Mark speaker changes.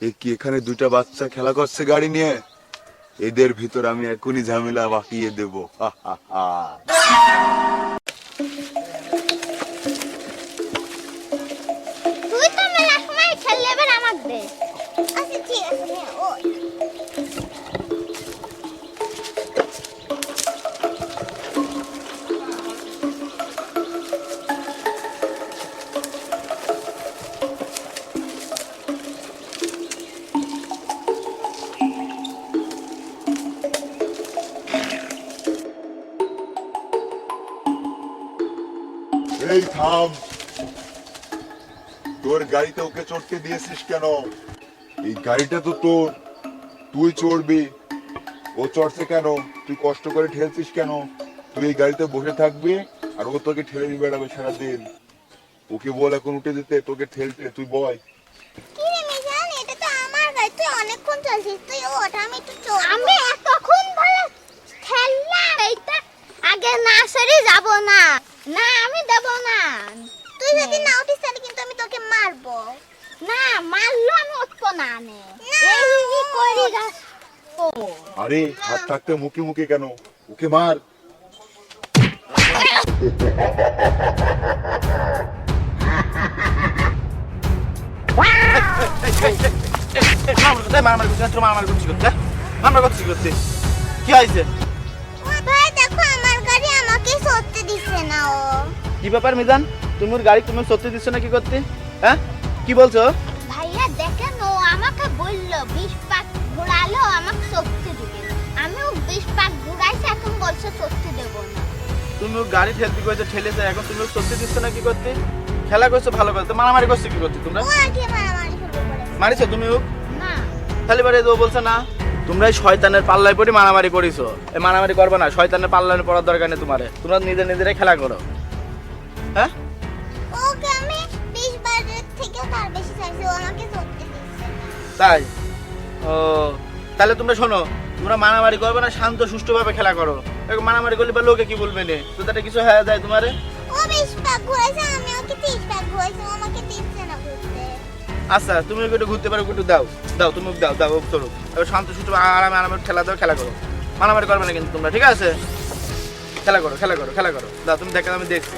Speaker 1: এ কি এখানে দুটা বাচ্চা খেলা করছে গাড়ি নিয়ে? এদের ভিতর আমি এখনই ঝামেলা বাঁকিয়ে দেব।
Speaker 2: দে।
Speaker 1: এই থাম। তোর গাড়িতে ওকে চড়তে দিয়েছিস কেন? এই গাড়িটা তো তোর। তুই চড়বি। ও চড়ছে কেন? তুই কষ্ট করে ঠেলছিস কেন? তুই এই গাড়িতে বসে থাকবি আর ও তোকে ঠেলে নিয়ে বেড়াবে সারাদিন। ওকে বল এখন উঠে দিতে তোকে ঠেলতে। তুই বয়
Speaker 2: কি রে মিজান এটা তো আমার গাড়ি। তুই অনেকক্ষণ চলছিস। তুই ওঠ আমি আমি এতক্ষণ ধরে খেললাম এইটা আগে না সরে যাব না। না আমি দেব না। তুই যদি না উঠিস তাহলে কিন্তু আমি তোকে মারবো। না মারলো আমি উঠবো না নে। এই করি
Speaker 1: আরে হাত থাকতে মুখে মুখে কেন? ওকে মার।
Speaker 3: মারামারি করছিস তোর মারামারি করছিস করতে মারামারি করছিস করতে। কি হয়েছে? কি ব্যাপার মিজান? তুমি ওর গাড়ি তুমি সত্যি দিচ্ছ না কি করতে? হ্যাঁ? কি বলছো?
Speaker 2: ভাইয়া দেখেন ও আমাকে বলল বিশ পাক ঘোরালো আমাকে সত্যি দিবে। আমিও বিশ পাক ঘুরাইছি এখন বলছে সত্যি দেবো না।
Speaker 3: তুমি ওর গাড়ি ঠেলতে করেছ ঠেলেছে এখন তুমি ওর সত্যি দিচ্ছ না কি করতে? খেলা করছ ভালো করতে মারামারি করছ কি করতে তোমরা?
Speaker 2: ও
Speaker 3: মারিছো তুমি ও
Speaker 2: না।
Speaker 3: খালি বারে ও বলছে না তোমরা শয়তানের পাল্লায় পড়ে মারামারি করিছো। এই মারামারি করবে না শয়তানের পাল্লায় পড়ার দরকার নেই তোমার। তোমরা নিজে নিজেরাই খেলা করো। হ্যাঁ?
Speaker 2: ওকে আমি বিশ বারের থেকে তার বেশি চাইছি ও আমাকে সত্যি দিচ্ছে।
Speaker 3: তাই? ও তাহলে তোমরা শোনো তোমরা মারামারি করবে না শান্ত সুষ্ঠুভাবে খেলা করো। এরকম মারামারি করলে বা লোকে কি বলবে নে? তো তাতে কিছু হয়ে যায় তোমারে?
Speaker 2: ও বিশ পাক ঘুরাইছে আমি ওকে ত্রিশ পাক ঘুরাইছি ও আমাকে দিচ্ছে না ঘুরতে।
Speaker 3: আচ্ছা তুমি একটু ঘুরতে পারো একটু দাও। দাও তুমি দাও দাও চলো। এবার শান্ত সুষ্ঠু আরামে আরামে খেলা দাও খেলা করো। মারামারি করবে না কিন্তু তোমরা ঠিক আছে? খেলা করো খেলা করো খেলা করো। দাও তুমি দেখো আমি দেখছি।